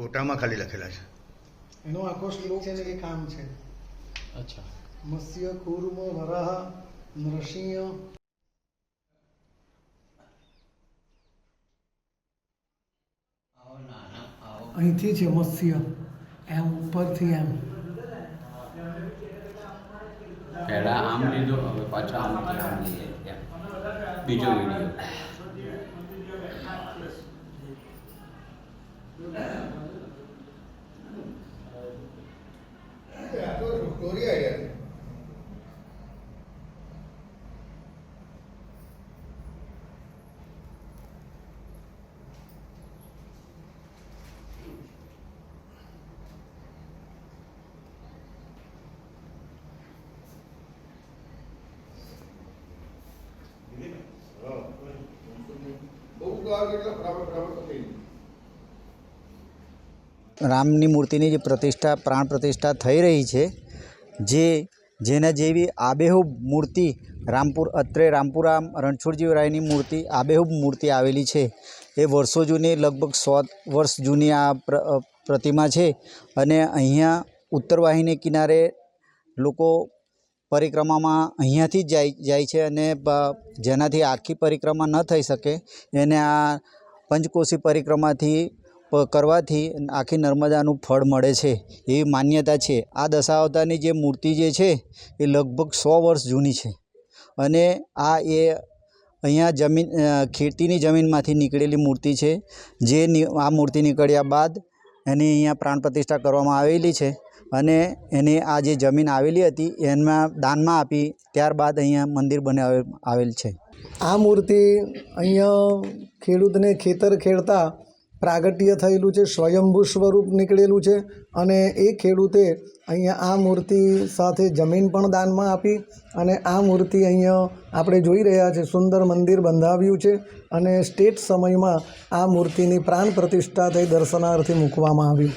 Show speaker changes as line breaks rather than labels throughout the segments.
ફોટામાં ખાલી લખેલા છે.
એનો આખો શ્લોક છે ને એ કામ છે.
અચ્છા.
મત્સ્ય કુર્મ વરાહ નૃસિંહ. અહીંથી છે મત્સ્ય. એમ ઉપરથી એમ.
પહેલા આમ લીધો હવે પાછા આમ લઈએ બીજો વીડિયો
રામની મૂર્તિની જે પ્રતિષ્ઠા પ્રાણ પ્રતિષ્ઠા થઈ રહી છે જે જેના જેવી આબેહૂબ મૂર્તિ રામપુર અત્રે રામપુરા રણછોડજીવરાયની મૂર્તિ આબેહૂબ મૂર્તિ આવેલી છે. એ વર્ષો જૂની, લગભગ સો વર્ષ જૂની આ પ્ર પ્રતિમા છે અને અહીંયા ઉત્તર વાહિની કિનારે લોકો પરિક્રમામાં અહીંયાથી જ જાય જાય છે અને જેનાથી આખી પરિક્રમા ન થઈ શકે એને આ પંચકોશી પરિક્રમાથી કરવાથી આખી નર્મદાનું ફળ મળે છે. એવી માન્યતા છે. આ દશાવતારની જે મૂર્તિ જે છે, એ લગભગ સો વર્ષ જૂની છે. અને આ એ અહીંયા જમીન ખેતીની જમીનમાંથી નીકળેલી મૂર્તિ છે, જે આ મૂર્તિ નીકળ્યા બાદ એની અહીંયા પ્રાણ પ્રતિષ્ઠા કરવામાં આવેલી છે. અને એની આ જે જમીન આવેલી હતી, એમાં દાનમાં આપી ત્યારબાદ અહીંયા મંદિર બનાવે આવેલ છે.
આ મૂર્તિ અહીંયા ખેડૂતને ખેતર ખેડતા પ્રાગટ્ય થયેલું છે, સ્વયંભૂ સ્વરૂપ નીકળેલું છે અને એ ખેડૂતે અહીંયા આ મૂર્તિ સાથે જમીન પણ દાનમાં આપી અને આ મૂર્તિ અહીંયા આપણે જોઈ રહ્યા છે, સુંદર મંદિર બંધાવ્યું છે અને સ્ટેટ સમયમાં આ મૂર્તિની પ્રાણ પ્રતિષ્ઠા થઈ દર્શનાર્થે મૂકવામાં આવ્યું.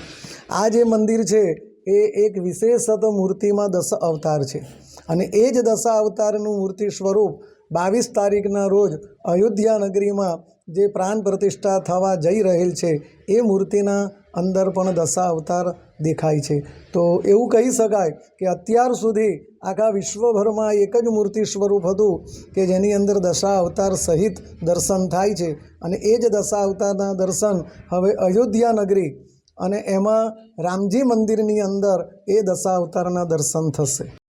આ જે મંદિર છે, એ એક વિશેષત મૂર્તિમાં દશ અવતાર છે અને એ જ દશા અવતારનું મૂર્તિ સ્વરૂપ બાવીસ તારીખના રોજ અયોધ્યા નગરીમાં જે પ્રાણ પ્રતિષ્ઠા થવા જઈ રહેલ છે, એ મૂર્તિના અંદર પણ દશા અવતાર દેખાય છે. તો એવું કહી શકાય કે અત્યાર સુધી આખા વિશ્વભરમાં એક જ મૂર્તિ સ્વરૂપ હતું કે જેની અંદર દશા અવતાર સહિત દર્શન થાય છે અને એ જ દશા અવતારના દર્શન હવે અયોધ્યા નગરી અને એમાં રામજી મંદિરની અંદર એ દશા અવતારના દર્શન થશે.